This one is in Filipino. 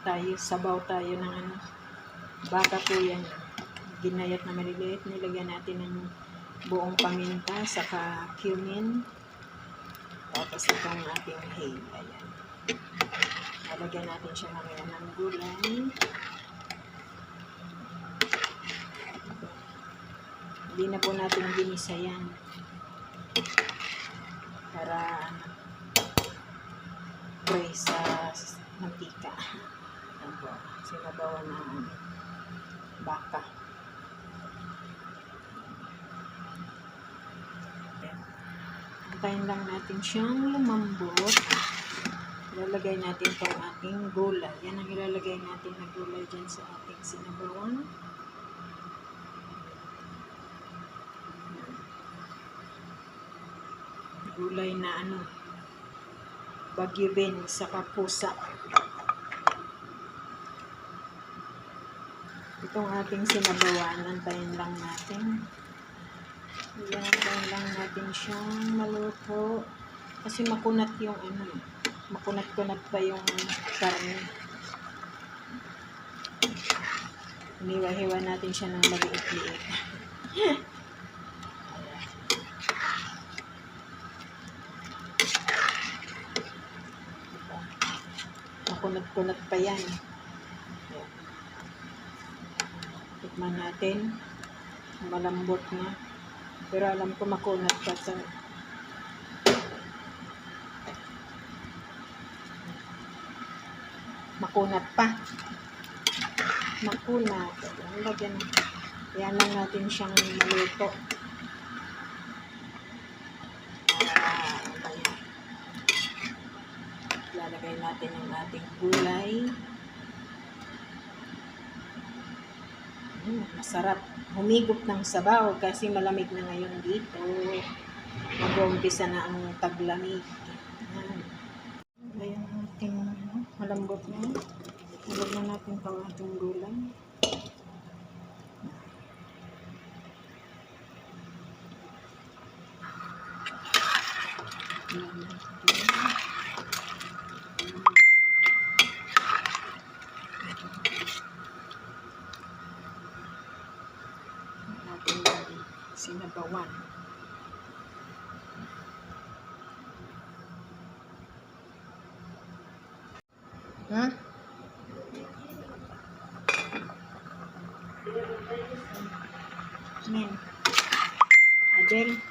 tayo, sabaw tayo ng ano. Baka po yan. Ginayat na maliliit. Nilagyan natin ng buong paminta, saka cumin. Tapos itong ating hay. Ayan. Lalagyan natin siya mamaya ng gulay. Hindi na po natin ginisa yan. Para ano, pray sa. Sinabawan ng baka. Antayin lang natin siyang lumambot. Ilalagay natin itong ating gulay. Yan ang ilalagay natin na gulay dyan sa ating sinabawan. Gulay na ano, Bagyo Ben sa kapusa. Itong ating sinabawan, antayin lang natin. Ayan, antayin lang natin siyang maluto. Kasi makunat yung ano, eh. makunat-kunat pa yung karne. Hiniwa-hiwa natin siya ng maliit-liit. Makunat-kunat pa yan. Ayan. Tikman natin. Malambot na. Pero alam ko makunat pa sa makunat pa. Makunat. Lagyan. Yan lang natin siyang maluto. Lalagay natin ang ating gulay. Mm, masarap. Humigop ng sabaw kasi malamig na ngayon dito. Mag-uumpisa na ang taglamig. Ayan. Ayan ang ating ano, malambot na. Ilagyan natin pang ating gulay. Ayan natin. Sinabawan. Ha? Ayan. Adel.